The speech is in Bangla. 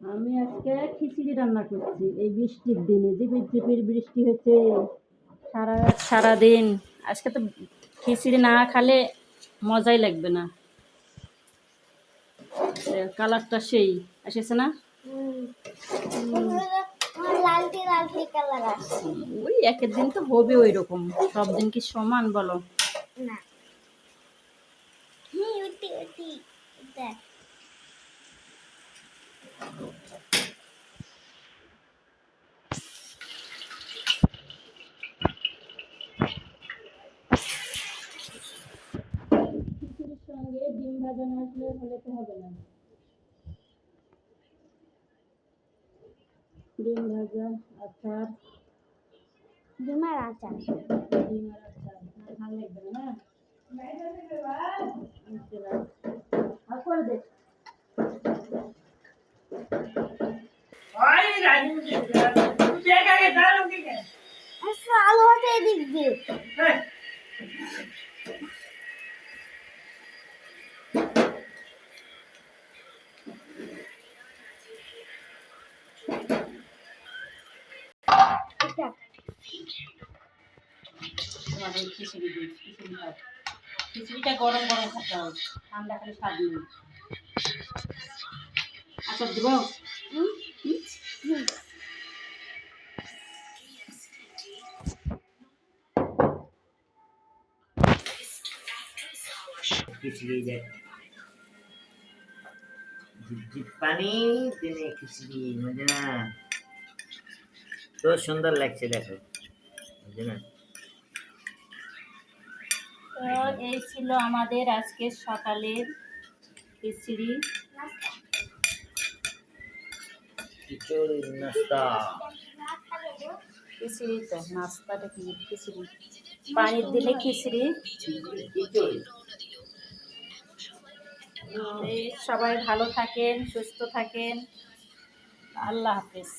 আমি আজকে খিচুড়ি রান্না করছি। এই বৃষ্টির দিনে ঝিপির ঝিপির বৃষ্টি হচ্ছে, সারা সারাদিন। আজকে তো খিচুড়ি না খালে মজাই লাগবে না। কালারটা সেই, এসেছে না? ওই একের দিন তো হবে ওই রকম সব দিন কি সমান বলো? না। সঙ্গে ডিম ভাজা না আসলে হলে তো হবে না। ডিম ভাজা আচার। ডিমার আচার। ডিম আর আচার আর ভালো লাগবে না? আলো হতে এদিক দিয়ে খিচুড়ি খিচুড়ি খাও খিচুড়িটা গরম গরম খেতে হবে ঠান্ডা খেলে স্বাদ আচার দেবো? হুম? হুম খিচড়ি দেখ। ঝিপঝিপ পানি দিনে খিচড়ি মজা না। তো সুন্দর লাগছে দেখো বুঝলে তো এই ছিল আমাদের আজকের সকালের খিচুড়ি খিচুড়ি নাস্তা খিচুড়ি তো নাস্তাটা কি খিচুড়ি পানির দিলে খিচুড়ি সবাই ভালো থাকেন সুস্থ থাকেন আল্লাহ হাফিজ